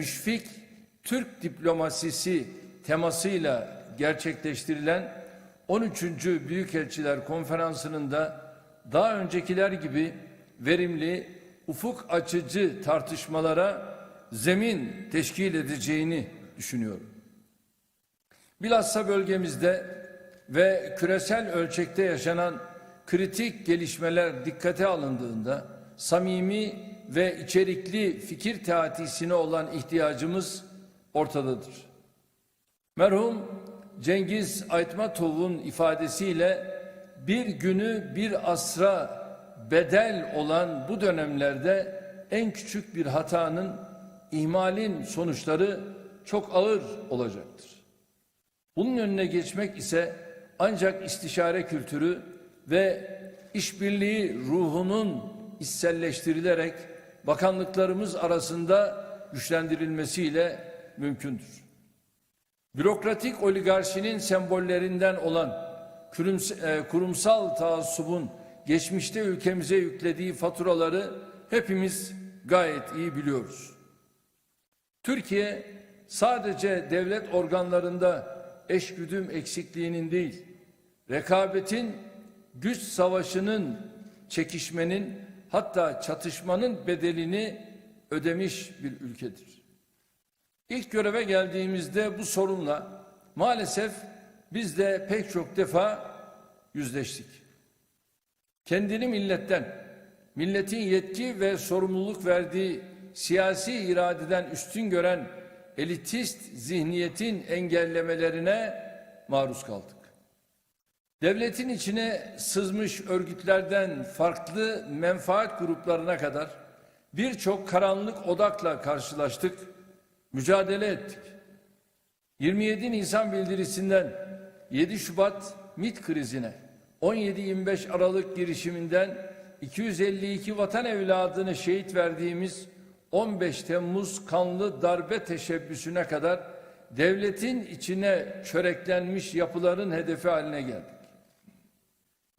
müşfik Türk diplomasisi temasıyla gerçekleştirilen 13. Büyükelçiler Konferansı'nın da daha öncekiler gibi verimli, ufuk açıcı tartışmalara zemin teşkil edeceğini düşünüyorum. Bilhassa bölgemizde ve küresel ölçekte yaşanan kritik gelişmeler dikkate alındığında samimi ve içerikli fikir teatisine olan ihtiyacımız ortadadır. Merhum Cengiz Aytmatov'un ifadesiyle bir günü bir asra bedel olan bu dönemlerde en küçük bir hatanın ihmalin sonuçları çok ağır olacaktır. Bunun önüne geçmek ise ancak istişare kültürü ve işbirliği ruhunun içselleştirilerek bakanlıklarımız arasında güçlendirilmesiyle mümkündür. Bürokratik oligarşinin sembollerinden olan e, kurumsal taassubun geçmişte ülkemize yüklediği faturaları hepimiz gayet iyi biliyoruz. Türkiye sadece devlet organlarında eşgüdüm eksikliğinin değil, rekabetin, güç savaşının, çekişmenin hatta çatışmanın bedelini ödemiş bir ülkedir. İlk göreve geldiğimizde bu sorunla maalesef biz de pek çok defa yüzleştik. Kendini milletten, milletin yetki ve sorumluluk verdiği siyasi iradeden üstün gören elitist zihniyetin engellemelerine maruz kaldık. Devletin içine sızmış örgütlerden farklı menfaat gruplarına kadar birçok karanlık odakla karşılaştık, mücadele ettik. 27 Nisan bildirisinden 7 Şubat MİT krizine, 17-25 Aralık girişiminden 252 vatan evladını şehit verdiğimiz 15 Temmuz kanlı darbe teşebbüsüne kadar devletin içine çöreklenmiş yapıların hedefi haline geldik.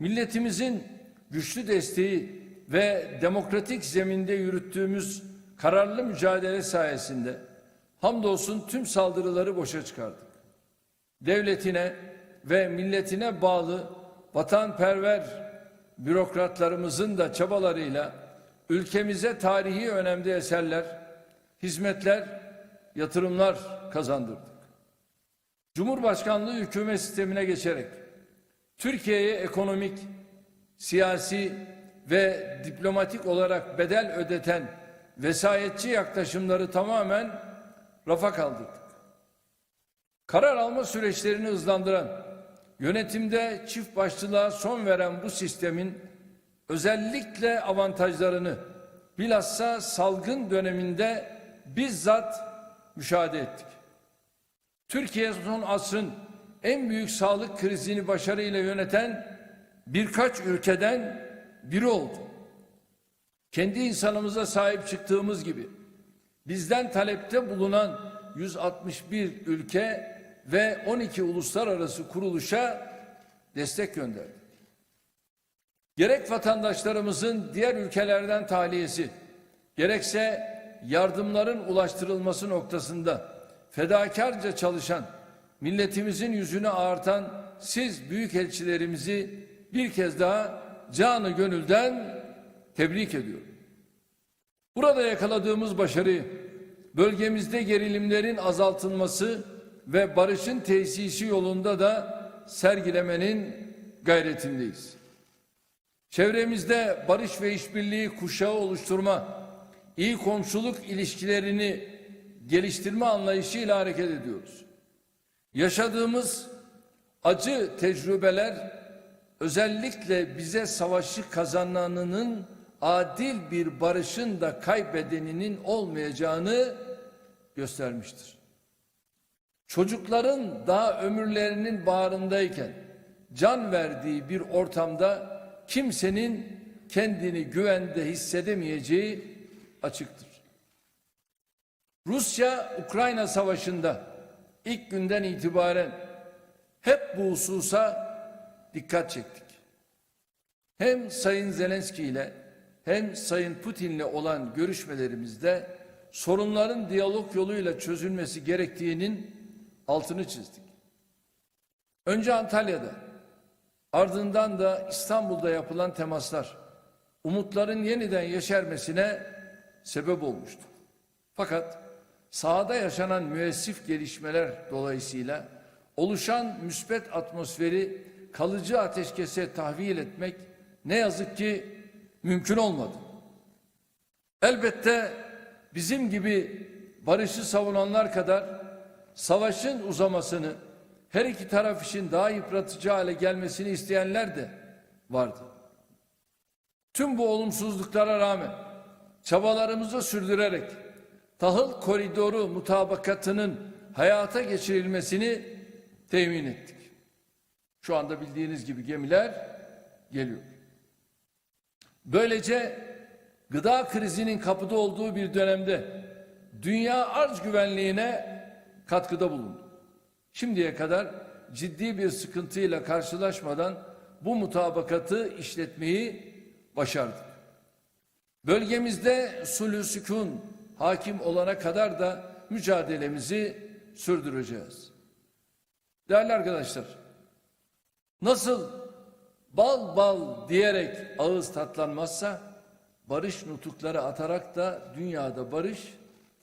Milletimizin güçlü desteği ve demokratik zeminde yürüttüğümüz kararlı mücadele sayesinde hamdolsun tüm saldırıları boşa çıkardık. Devletine ve milletine bağlı vatanperver bürokratlarımızın da çabalarıyla ülkemize tarihi önemli eserler, hizmetler, yatırımlar kazandırdık. Cumhurbaşkanlığı hükümet sistemine geçerek Türkiye'ye ekonomik, siyasi ve diplomatik olarak bedel ödeten vesayetçi yaklaşımları tamamen rafa kaldırdık. Karar alma süreçlerini hızlandıran, yönetimde çift başlılığa son veren bu sistemin özellikle avantajlarını bilhassa salgın döneminde bizzat müşahede ettik. Türkiye son asrın en büyük sağlık krizini başarıyla yöneten birkaç ülkeden biri oldu. Kendi insanımıza sahip çıktığımız gibi bizden talepte bulunan 161 ülke ve 12 uluslararası kuruluşa destek gönderdi. Gerek vatandaşlarımızın diğer ülkelerden tahliyesi, gerekse yardımların ulaştırılması noktasında fedakarca çalışan, milletimizin yüzünü ağartan siz büyükelçilerimizi bir kez daha canı gönülden tebrik ediyorum. Burada yakaladığımız başarı, bölgemizde gerilimlerin azaltılması ve barışın tesisi yolunda da sergilemenin gayretindeyiz. Çevremizde barış ve işbirliği kuşağı oluşturma, iyi komşuluk ilişkilerini geliştirme anlayışıyla hareket ediyoruz. Yaşadığımız acı tecrübeler özellikle bize savaşı kazananının adil bir barışın da kaybedeninin olmayacağını göstermiştir. Çocukların daha ömürlerinin bağrındayken can verdiği bir ortamda kimsenin kendini güvende hissedemeyeceği açıktır. Rusya-Ukrayna savaşında ilk günden itibaren hep bu hususa dikkat çektik. Hem Sayın Zelenski ile hem Sayın Putin'le olan görüşmelerimizde sorunların diyalog yoluyla çözülmesi gerektiğinin altını çizdik. Önce Antalya'da, ardından da İstanbul'da yapılan temaslar umutların yeniden yeşermesine sebep olmuştu. Fakat sahada yaşanan müessif gelişmeler dolayısıyla oluşan müspet atmosferi kalıcı ateşkese tahvil etmek ne yazık ki mümkün olmadı. Elbette bizim gibi barışı savunanlar kadar savaşın uzamasını her iki taraf için daha yıpratıcı hale gelmesini isteyenler de vardı. Tüm bu olumsuzluklara rağmen çabalarımızı sürdürerek tahıl koridoru mutabakatının hayata geçirilmesini temin ettik. Şu anda bildiğiniz gibi gemiler geliyor. Böylece gıda krizinin kapıda olduğu bir dönemde dünya arz güvenliğine katkıda bulundu. Şimdiye kadar ciddi bir sıkıntıyla karşılaşmadan bu mutabakatı işletmeyi başardık. Bölgemizde sulh sükun hakim olana kadar da mücadelemizi sürdüreceğiz. Değerli arkadaşlar, nasıl bal bal diyerek ağız tatlanmazsa barış nutukları atarak da dünyada barış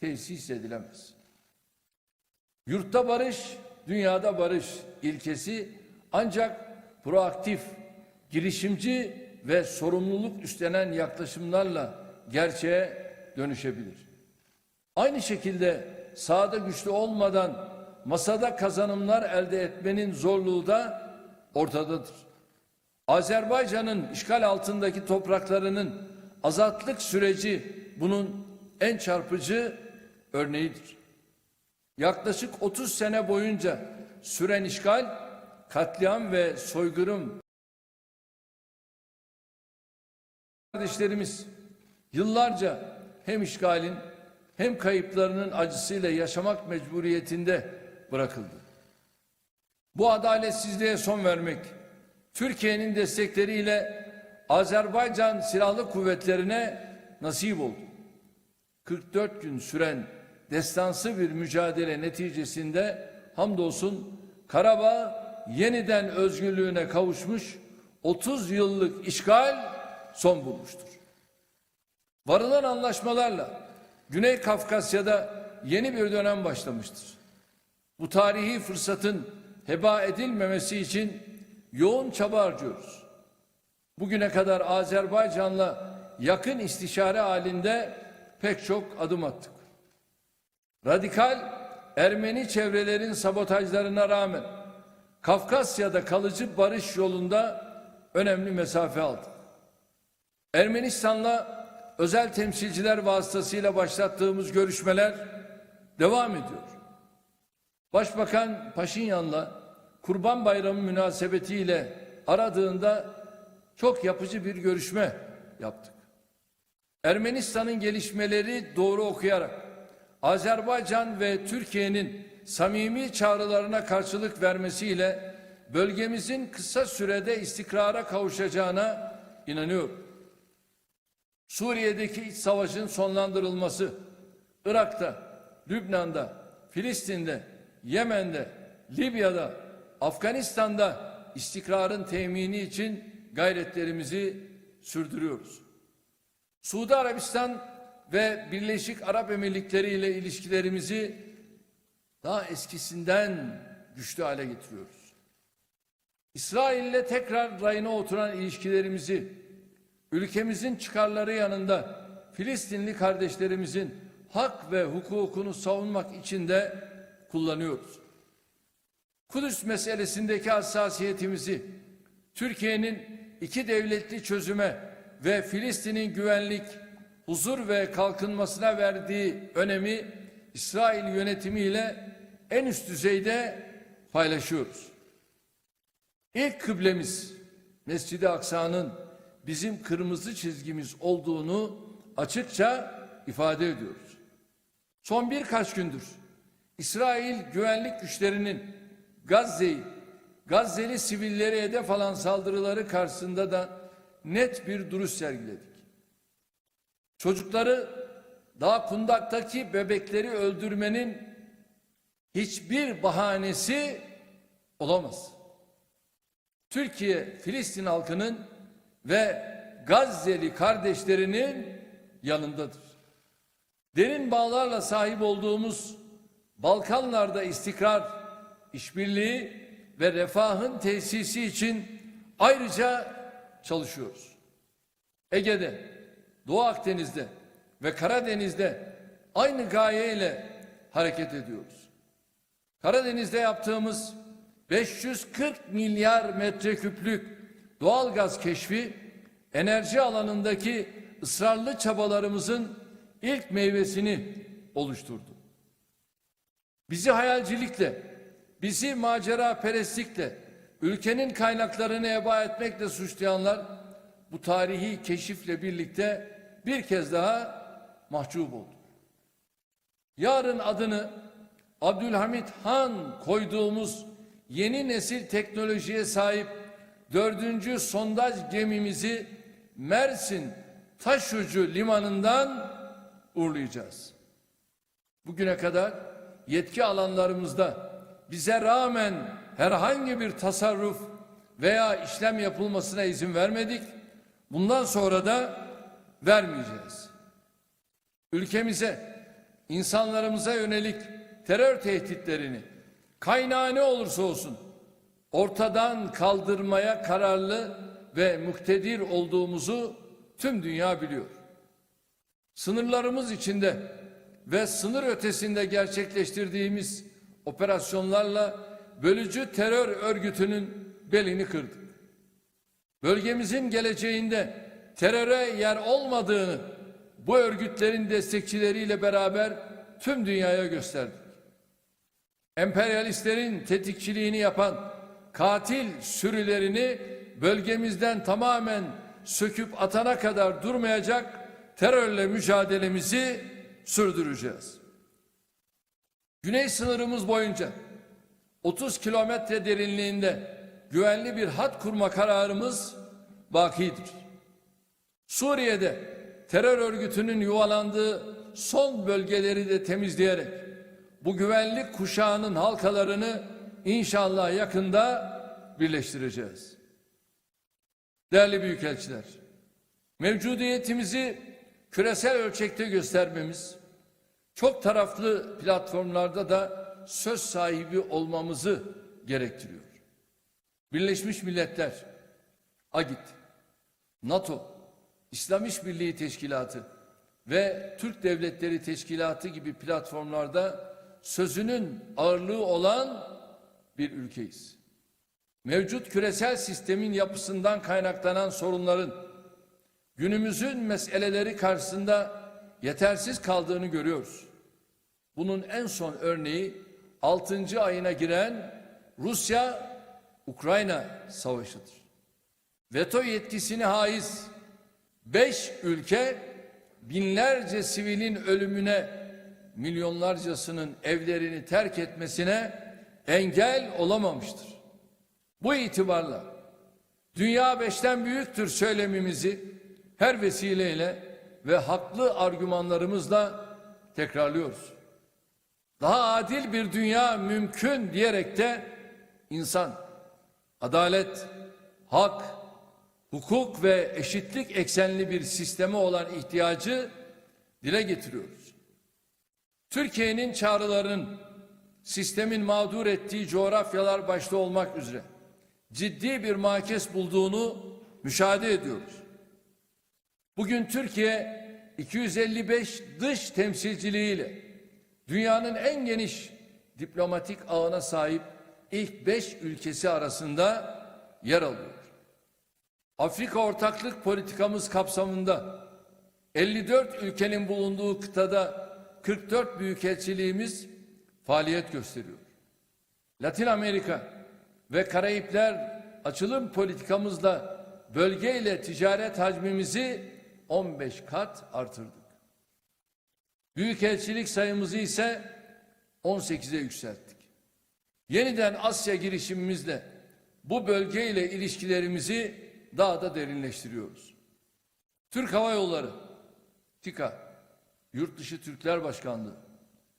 tesis edilemez. Yurtta barış, dünyada barış ilkesi ancak proaktif, girişimci ve sorumluluk üstlenen yaklaşımlarla gerçeğe dönüşebilir. Aynı şekilde sahada güçlü olmadan masada kazanımlar elde etmenin zorluğu da ortadadır. Azerbaycan'ın işgal altındaki topraklarının azatlık süreci bunun en çarpıcı örneğidir. Yaklaşık 30 sene boyunca süren işgal, katliam ve soykırım kardeşlerimiz yıllarca hem işgalin hem kayıplarının acısıyla yaşamak mecburiyetinde bırakıldı. Bu adaletsizliğe son vermek, Türkiye'nin destekleriyle Azerbaycan Silahlı Kuvvetlerine nasip oldu. 44 gün süren destansı bir mücadele neticesinde hamdolsun Karabağ yeniden özgürlüğüne kavuşmuş 30 yıllık işgal son bulmuştur. Varılan anlaşmalarla Güney Kafkasya'da yeni bir dönem başlamıştır. Bu tarihi fırsatın heba edilmemesi için yoğun çaba harcıyoruz. Bugüne kadar Azerbaycan'la yakın istişare halinde pek çok adım attık. Radikal Ermeni çevrelerin sabotajlarına rağmen Kafkasya'da kalıcı barış yolunda önemli mesafe aldık. Ermenistan'la özel temsilciler vasıtasıyla başlattığımız görüşmeler devam ediyor. Başbakan Paşinyan'la Kurban Bayramı münasebetiyle aradığında çok yapıcı bir görüşme yaptık. Ermenistan'ın gelişmeleri doğru okuyarak Azerbaycan ve Türkiye'nin samimi çağrılarına karşılık vermesiyle bölgemizin kısa sürede istikrara kavuşacağına inanıyorum. Suriye'deki iç savaşın sonlandırılması, Irak'ta, Lübnan'da, Filistin'de, Yemen'de, Libya'da, Afganistan'da istikrarın temini için gayretlerimizi sürdürüyoruz. Suudi Arabistan ve Birleşik Arap Emirlikleri ile ilişkilerimizi daha eskisinden güçlü hale getiriyoruz. İsrail ile tekrar rayına oturan ilişkilerimizi ülkemizin çıkarları yanında Filistinli kardeşlerimizin hak ve hukukunu savunmak için de kullanıyoruz. Kudüs meselesindeki hassasiyetimizi Türkiye'nin iki devletli çözüme ve Filistin'in güvenlik, huzur ve kalkınmasına verdiği önemi İsrail yönetimiyle en üst düzeyde paylaşıyoruz. İlk kıblemiz Mescid-i Aksa'nın bizim kırmızı çizgimiz olduğunu açıkça ifade ediyoruz. Son birkaç gündür İsrail güvenlik güçlerinin Gazze'yi, Gazze'li sivilleri hedef alan saldırıları karşısında da net bir duruş sergiledik. Çocukları daha kundaktaki bebekleri öldürmenin hiçbir bahanesi olamaz. Türkiye Filistin halkının ve Gazze'li kardeşlerinin yanındadır. Derin bağlarla sahip olduğumuz Balkanlarda istikrar, işbirliği ve refahın tesisi için ayrıca çalışıyoruz. Ege'de, Doğu Akdeniz'de ve Karadeniz'de aynı gayeyle hareket ediyoruz. Karadeniz'de yaptığımız 540 milyar metreküplük doğal gaz keşfi enerji alanındaki ısrarlı çabalarımızın ilk meyvesini oluşturdu. Bizi hayalcilikle, bizi macera perestlikle, ülkenin kaynaklarını eba etmekle suçlayanlar bu tarihi keşifle birlikte bir kez daha mahcup oldu. Yarın adını Abdülhamit Han koyduğumuz yeni nesil teknolojiye sahip dördüncü sondaj gemimizi Mersin Taşucu limanından uğurlayacağız. Bugüne kadar yetki alanlarımızda bize rağmen herhangi bir tasarruf veya işlem yapılmasına izin vermedik. Bundan sonra da vermeyeceğiz. Ülkemize, insanlarımıza yönelik terör tehditlerini kaynağı ne olursa olsun ortadan kaldırmaya kararlı ve muktedir olduğumuzu tüm dünya biliyor. Sınırlarımız içinde ve sınır ötesinde gerçekleştirdiğimiz operasyonlarla bölücü terör örgütünün belini kırdık. Bölgemizin geleceğinde teröre yer olmadığını bu örgütlerin destekçileriyle beraber tüm dünyaya gösterdik. Emperyalistlerin tetikçiliğini yapan katil sürülerini bölgemizden tamamen söküp atana kadar durmayacak terörle mücadelemizi sürdüreceğiz. Güney sınırımız boyunca 30 kilometre derinliğinde güvenli bir hat kurma kararımız bakidir. Suriye'de terör örgütünün yuvalandığı son bölgeleri de temizleyerek bu güvenlik kuşağının halkalarını inşallah yakında birleştireceğiz. Değerli büyükelçiler, mevcudiyetimizi küresel ölçekte göstermemiz, çok taraflı platformlarda da söz sahibi olmamızı gerektiriyor. Birleşmiş Milletler, AGİT, NATO, İslam İşbirliği Teşkilatı ve Türk Devletleri Teşkilatı gibi platformlarda sözünün ağırlığı olan bir ülkeyiz. Mevcut küresel sistemin yapısından kaynaklanan sorunların günümüzün meseleleri karşısında yetersiz kaldığını görüyoruz. Bunun en son örneği 6. ayına giren Rusya-Ukrayna savaşıdır. Veto yetkisini haiz beş ülke binlerce sivilin ölümüne milyonlarcasının evlerini terk etmesine engel olamamıştır. Bu itibarla dünya beşten büyüktür söylemimizi her vesileyle ve haklı argümanlarımızla tekrarlıyoruz. Daha adil bir dünya mümkün diyerek de insan, adalet, hak, hukuk ve eşitlik eksenli bir sisteme olan ihtiyacı dile getiriyoruz. Türkiye'nin çağrılarının sistemin mağdur ettiği coğrafyalar başta olmak üzere ciddi bir makes bulduğunu müşahede ediyoruz. Bugün Türkiye 255 dış temsilciliğiyle dünyanın en geniş diplomatik ağına sahip ilk beş ülkesi arasında yer alıyor. Afrika ortaklık politikamız kapsamında 54 ülkenin bulunduğu kıtada 44 büyükelçiliğimiz faaliyet gösteriyor. Latin Amerika ve Karayipler açılım politikamızla bölgeyle ticaret hacmimizi 15 kat artırdık. Büyükelçilik sayımızı ise 18'e yükselttik. Yeniden Asya girişimimizle bu bölgeyle ilişkilerimizi daha da derinleştiriyoruz. Türk Hava Yolları, TİKA, Yurtdışı Türkler Başkanlığı,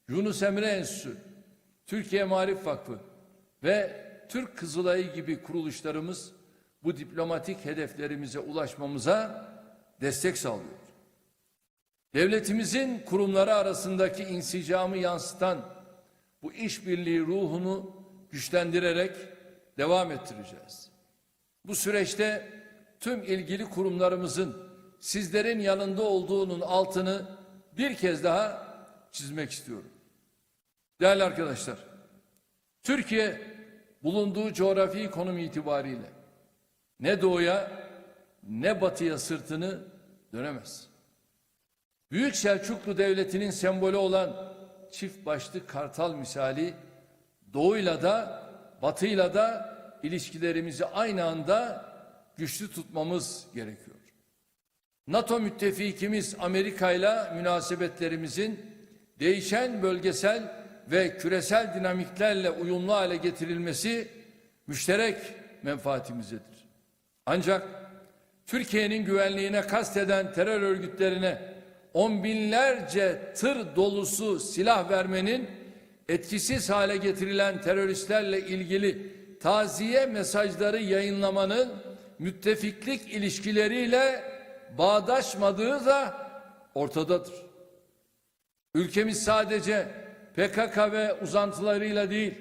Yunus Emre Enstitüsü, Türkiye Marif Vakfı ve Türk Kızılayı gibi kuruluşlarımız bu diplomatik hedeflerimize ulaşmamıza destek sağlıyor. Devletimizin kurumları arasındaki insicamı yansıtan bu işbirliği ruhunu güçlendirerek devam ettireceğiz. Bu süreçte tüm ilgili kurumlarımızın sizlerin yanında olduğunun altını bir kez daha çizmek istiyorum. Değerli arkadaşlar, Türkiye bulunduğu coğrafi konum itibariyle ne doğuya ne batıya sırtını dönemez. Büyük Selçuklu Devleti'nin sembolü olan çift başlı kartal misali doğuyla da batıyla da ilişkilerimizi aynı anda güçlü tutmamız gerekiyor. NATO müttefikimiz Amerika ile münasebetlerimizin değişen bölgesel ve küresel dinamiklerle uyumlu hale getirilmesi müşterek menfaatimizdedir. Ancak Türkiye'nin güvenliğine kasteden terör örgütlerine on binlerce tır dolusu silah vermenin etkisiz hale getirilen teröristlerle ilgili taziye mesajları yayınlamanın müttefiklik ilişkileriyle bağdaşmadığı da ortadadır. Ülkemiz sadece PKK ve uzantılarıyla değil,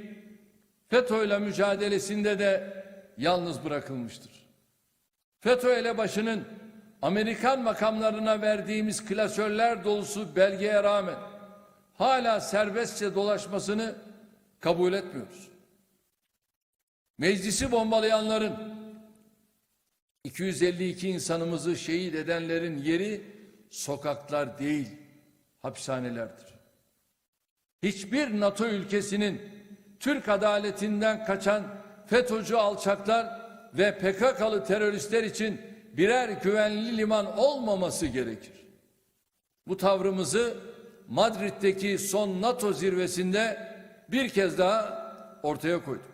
FETÖ'yle mücadelesinde de yalnız bırakılmıştır. FETÖ elebaşının Amerikan makamlarına verdiğimiz klasörler dolusu belgeye rağmen hala serbestçe dolaşmasını kabul etmiyoruz. Meclisi bombalayanların 252 insanımızı şehit edenlerin yeri sokaklar değil, hapishanelerdir. Hiçbir NATO ülkesinin Türk adaletinden kaçan FETÖ'cü alçaklar ve PKK'lı teröristler için birer güvenli liman olmaması gerekir. Bu tavrımızı Madrid'deki son NATO zirvesinde bir kez daha ortaya koyduk.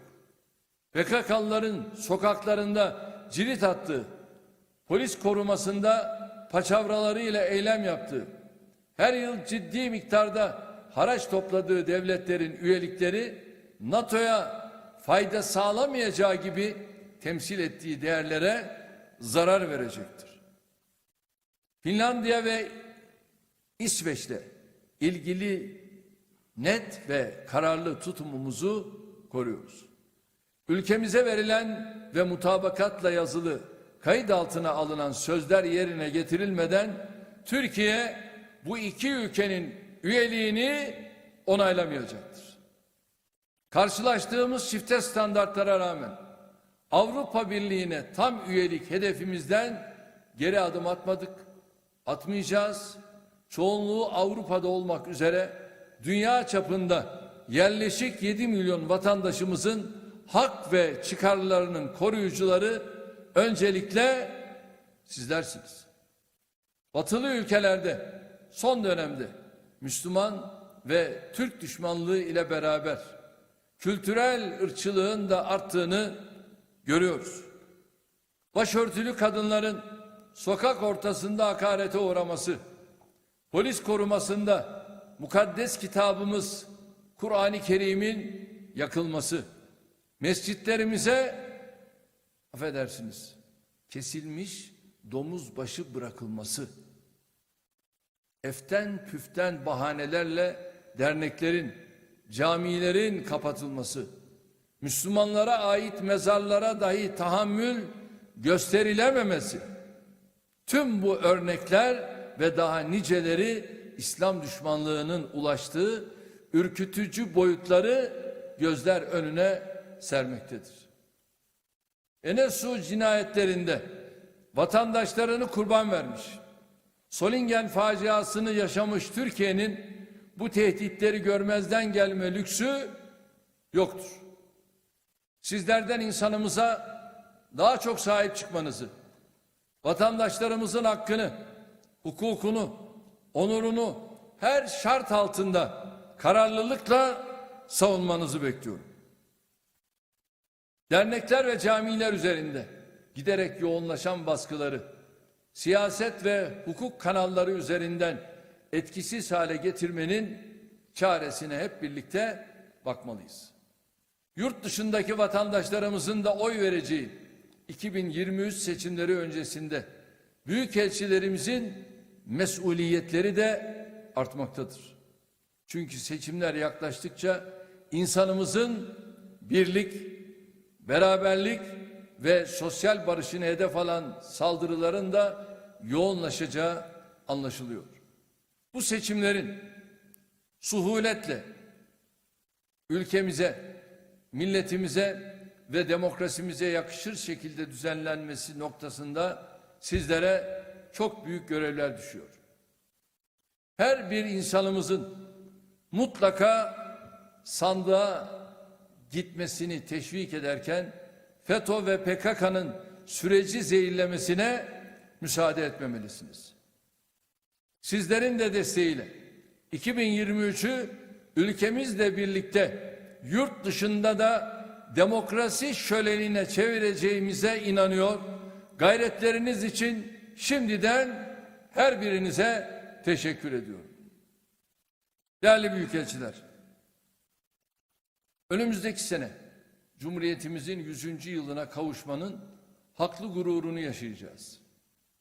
PKK'lıların sokaklarında cirit attığı, polis korumasında paçavralarıyla eylem yaptığı, her yıl ciddi miktarda haraç topladığı devletlerin üyelikleri NATO'ya fayda sağlamayacağı gibi temsil ettiği değerlere zarar verecektir. Finlandiya ve İsveç'le ilgili net ve kararlı tutumumuzu koruyoruz. Ülkemize verilen ve mutabakatla yazılı kayıt altına alınan sözler yerine getirilmeden Türkiye bu iki ülkenin üyeliğini onaylamayacaktır. Karşılaştığımız çifte standartlara rağmen Avrupa Birliği'ne tam üyelik hedefimizden geri adım atmadık, atmayacağız. Çoğunluğu Avrupa'da olmak üzere dünya çapında yerleşik 7 milyon vatandaşımızın hak ve çıkarlarının koruyucuları öncelikle sizlersiniz. Batılı ülkelerde son dönemde Müslüman ve Türk düşmanlığı ile beraber kültürel ırkçılığın da arttığını görüyoruz. Başörtülü kadınların sokak ortasında hakarete uğraması, polis korumasında mukaddes kitabımız Kur'an-ı Kerim'in yakılması, mescitlerimize affedersiniz kesilmiş domuz başı bırakılması, eften püften bahanelerle derneklerin, camilerin kapatılması, Müslümanlara ait mezarlara dahi tahammül gösterilememesi. Tüm bu örnekler ve daha niceleri İslam düşmanlığının ulaştığı ürkütücü boyutları gözler önüne sermektedir. Enesu cinayetlerinde vatandaşlarını kurban vermiş, Solingen faciasını yaşamış Türkiye'nin bu tehditleri görmezden gelme lüksü yoktur. Sizlerden insanımıza daha çok sahip çıkmanızı, vatandaşlarımızın hakkını, hukukunu, onurunu her şart altında kararlılıkla savunmanızı bekliyorum. Dernekler ve camiler üzerinde giderek yoğunlaşan baskıları, siyaset ve hukuk kanalları üzerinden etkisiz hale getirmenin çaresine hep birlikte bakmalıyız. Yurt dışındaki vatandaşlarımızın da oy vereceği 2023 seçimleri öncesinde büyükelçilerimizin mesuliyetleri de artmaktadır. Çünkü seçimler yaklaştıkça insanımızın birlik, beraberlik ve sosyal barışını hedef alan saldırıların da yoğunlaşacağı anlaşılıyor. Bu seçimlerin suhuletle ülkemize, milletimize ve demokrasimize yakışır şekilde düzenlenmesi noktasında sizlere çok büyük görevler düşüyor. Her bir insanımızın mutlaka sandığa gitmesini teşvik ederken FETÖ ve PKK'nın süreci zehirlemesine müsaade etmemelisiniz. Sizlerin de desteğiyle 2023'ü ülkemizle birlikte yurt dışında da demokrasi şölenine çevireceğimize inanıyor. Gayretleriniz için şimdiden her birinize teşekkür ediyorum. Değerli büyükelçiler, önümüzdeki sene Cumhuriyetimizin 100. yılına kavuşmanın haklı gururunu yaşayacağız.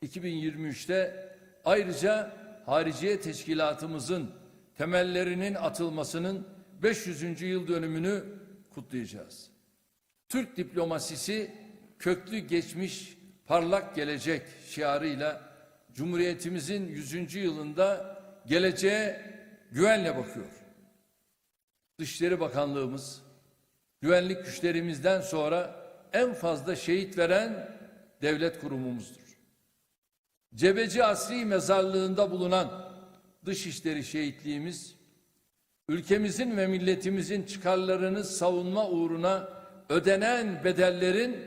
2023'te ayrıca Hariciye Teşkilatımızın temellerinin atılmasının 500. yıl dönümünü kutlayacağız. Türk diplomasisi köklü geçmiş parlak gelecek şiarıyla Cumhuriyetimizin 100. yılında geleceğe güvenle bakıyor. Dışişleri Bakanlığımız güvenlik güçlerimizden sonra en fazla şehit veren devlet kurumumuzdur. Cebeci Asri Mezarlığı'nda bulunan Dışişleri Şehitliğimiz, ülkemizin ve milletimizin çıkarlarını savunma uğruna ödenen bedellerin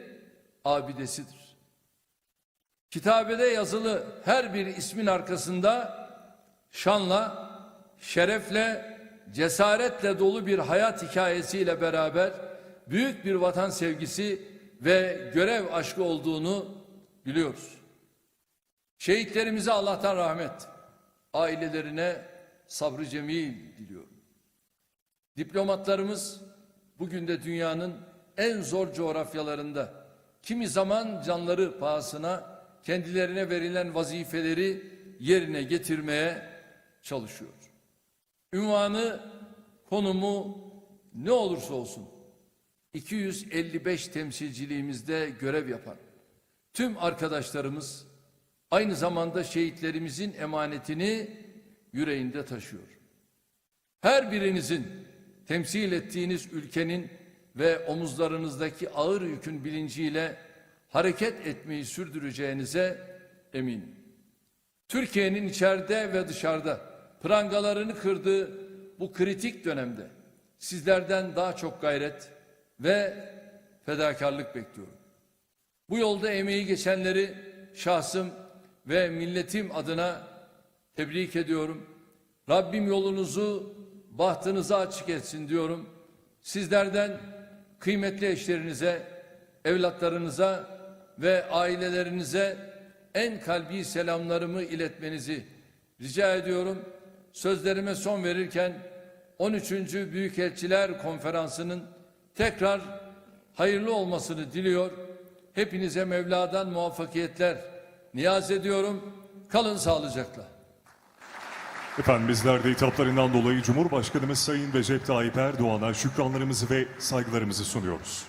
abidesidir. Kitabede yazılı her bir ismin arkasında şanla, şerefle, cesaretle dolu bir hayat hikayesiyle beraber büyük bir vatan sevgisi ve görev aşkı olduğunu biliyoruz. Şehitlerimize Allah'tan rahmet, ailelerine sabrı cemil diliyorum. Diplomatlarımız bugün de dünyanın en zor coğrafyalarında kimi zaman canları pahasına kendilerine verilen vazifeleri yerine getirmeye çalışıyor. Ünvanı, konumu ne olursa olsun 255 temsilciliğimizde görev yapan tüm arkadaşlarımız aynı zamanda şehitlerimizin emanetini yüreğinde taşıyor. Her birinizin temsil ettiğiniz ülkenin ve omuzlarınızdaki ağır yükün bilinciyle hareket etmeyi sürdüreceğinize eminim. Türkiye'nin içeride ve dışarıda prangalarını kırdığı bu kritik dönemde sizlerden daha çok gayret ve fedakarlık bekliyorum. Bu yolda emeği geçenleri şahsım ve milletim adına tebrik ediyorum. Rabbim yolunuzu, bahtınızı açık etsin diyorum. Sizlerden kıymetli eşlerinize, evlatlarınıza ve ailelerinize en kalbi selamlarımı iletmenizi rica ediyorum. Sözlerime son verirken 13. Büyükelçiler Konferansı'nın tekrar hayırlı olmasını diliyor. Hepinize Mevla'dan muvaffakiyetler niyaz ediyorum. Kalın sağlıcakla. Efendim bizler de hitaplarından dolayı Cumhurbaşkanımız Sayın Recep Tayyip Erdoğan'a şükranlarımızı ve saygılarımızı sunuyoruz.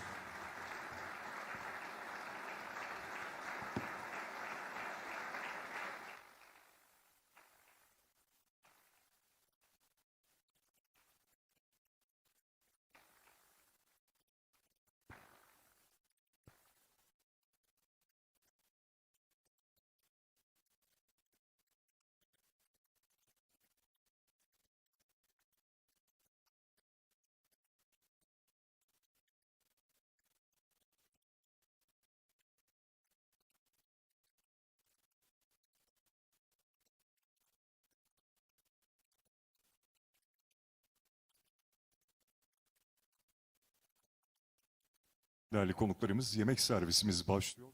Değerli konuklarımız yemek servisimiz başlıyor.